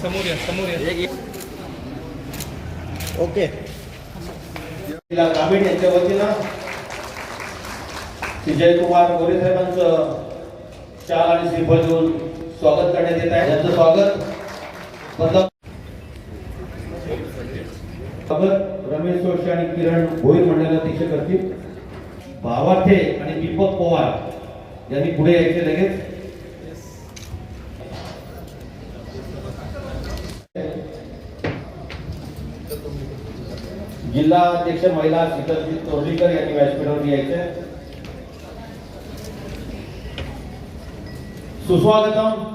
समोर या समोर या ओके ग्रामीण यांच्या वतीनं विजय कुमार गोरे साहेबांचं शाल आणि श्रीफळ देऊन स्वागत करण्यात येत आहे. त्यांचं स्वागत. रमेश जोशी आणि किरण भोईर मंडळ अध्यक्ष करतील. भावार्थे आणि दीपक पवार यांनी पुढे यायचे लगेच? जिल्हा अध्यक्ष महिला शीतलजी तोर्लीकर यांनी व्यासपीठावर यायचे. सुस्वागतम.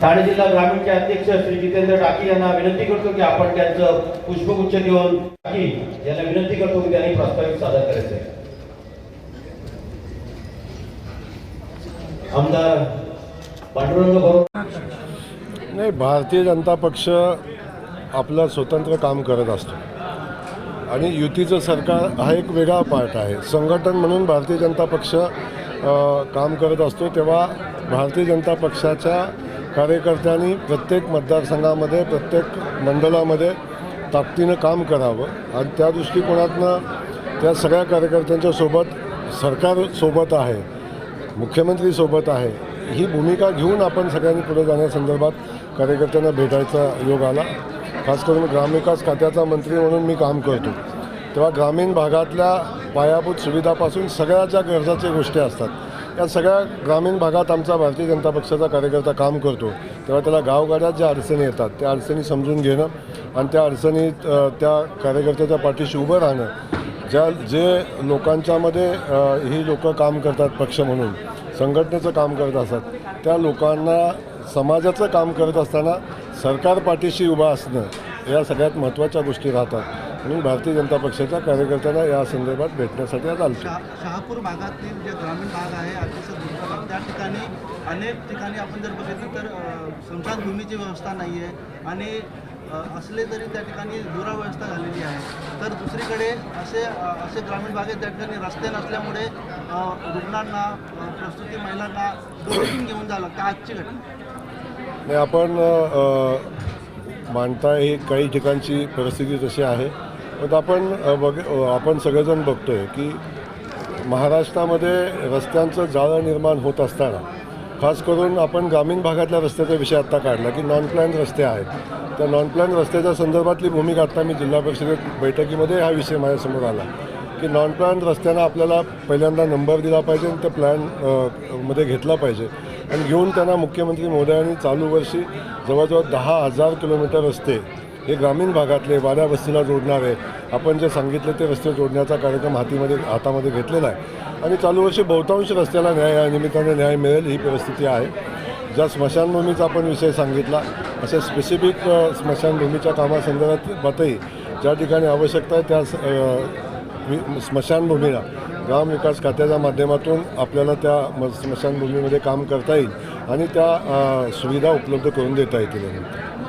ठाणे जिल्हा ग्रामीणचे अध्यक्ष श्री जितेंद्र टाकी यांना विनंती करतो की आपण त्यांचं पुष्पगुच्छ देऊन टाकी यांना विनंती करतो की त्यांनी प्रस्तावित सादर करायचं. आमदार पांडुरंग नाही भारतीय जनता पक्ष आपलं स्वतंत्र काम करत असतो. आणि युतीचं सरकार हा एक वेगळा पार्ट आहे. संघटन म्हणून भारतीय जनता पक्ष काम करत असतो. तेव्हा भारतीय जनता पक्षाच्या कार्यकर्त्यांनी प्रत्येक मतदारसंघामध्ये प्रत्येक मंडळामध्ये ताकदीनं काम करावं. आणि त्या दृष्टिकोनातनं त्या सगळ्या कार्यकर्त्यांच्या सोबत सरकार सोबत आहे. मुख्यमंत्रीसोबत आहे. ही भूमिका घेऊन आपण सगळ्यांनी पुढे जाण्यासंदर्भात कार्यकर्त्यांना भेटायचा योग आला. खास करून ग्रामविकास खात्याचा मंत्री म्हणून मी काम करतो. तेव्हा ग्रामीण भागातल्या पायाभूत सुविधापासून सगळ्या ज्या गरजाच्या गोष्टी असतात. या सगळ्या ग्रामीण भागात आमचा भारतीय जनता पक्षाचा कार्यकर्ता काम करतो. तेव्हा त्याला गावगाड्यात ज्या अडचणी येतात त्या अडचणी समजून घेणं आणि त्या अडचणीत त्या कार्यकर्त्याच्या पाठीशी उभं राहणं ज्या जे लोकांच्यामध्ये ही लोक काम करतात पक्ष म्हणून संघटनेचं काम करत असतात त्या लोकांना समाजाचं काम करत असताना सरकार पाठीशी उभा असणं या सगळ्यात महत्त्वाच्या गोष्टी राहतात. म्हणून भारतीय जनता पक्षाच्या कार्यकर्त्यांना या संदर्भात भेटण्यासाठी आज आलो. शहापूर भागातील जे ग्रामीण भाग आहे अतिशय त्या ठिकाणी अनेक ठिकाणी आपण जर बघितलं तर अ, स्मशानभूमीची व्यवस्था नाही आहे आणि असले तरी त्या ठिकाणी दुराव्यवस्था झालेली आहे. तर दुसरीकडे असे असे ग्रामीण भागात त्या ठिकाणी रस्ते नसल्यामुळे रुग्णांना प्रसूती महिलांना डोळ्यातून घेऊन जावं लागतं. आजची घटना. आपण मानता ही काही ठिकाणची परिस्थिती तशी आहे. पण आपण बघ आपण सगळेजण बघतोय की महाराष्ट्रामध्ये रस्त्यांचं जाळं निर्माण होत असताना खास करून आपण ग्रामीण भागातल्या रस्त्याचा विषय आत्ता काढला की नॉन प्लॅन रस्ते आहेत. त्या नॉन प्लॅन रस्त्याच्या संदर्भातली भूमिका आत्ता मी जिल्हा परिषदेत बैठकीमध्ये हा विषय माझ्यासमोर आला. की नॉन प्लॅन रस्त्यांना आपल्याला पहिल्यांदा नंबर दिला पाहिजे आणि त्या प्लॅनमध्ये घेतला पाहिजे. आणि घेऊन त्यांना मुख्यमंत्री महोदयांनी चालू वर्षी जवळजवळ दहा हजार किलोमीटर रस्ते हे ग्रामीण भागातले वाड्या वस्तीला जोडणारे आपण जे सांगितले ते रस्ते जोडण्याचा कार्यक्रम हातीमध्ये हातामध्ये घेतलेला आहे. आणि चालू वर्षी बहुतांश रस्त्याला न्याय या निमित्ताने न्याय मिळेल ही परिस्थिती आहे. ज्या स्मशानभूमीचा आपण विषय सांगितला अशा स्पेसिफिक अ, स्मशानभूमीच्या कामासंदर्भातही ज्या ठिकाणी आवश्यकता आहे त्या वि- स्मशानभूमीला ग्रामविकास खात्याच्या माध्यमातून आपल्याला त्या म- स्मशानभूमीमध्ये काम करता येईल आणि त्या सुविधा उपलब्ध करून देता येतील. यानंतर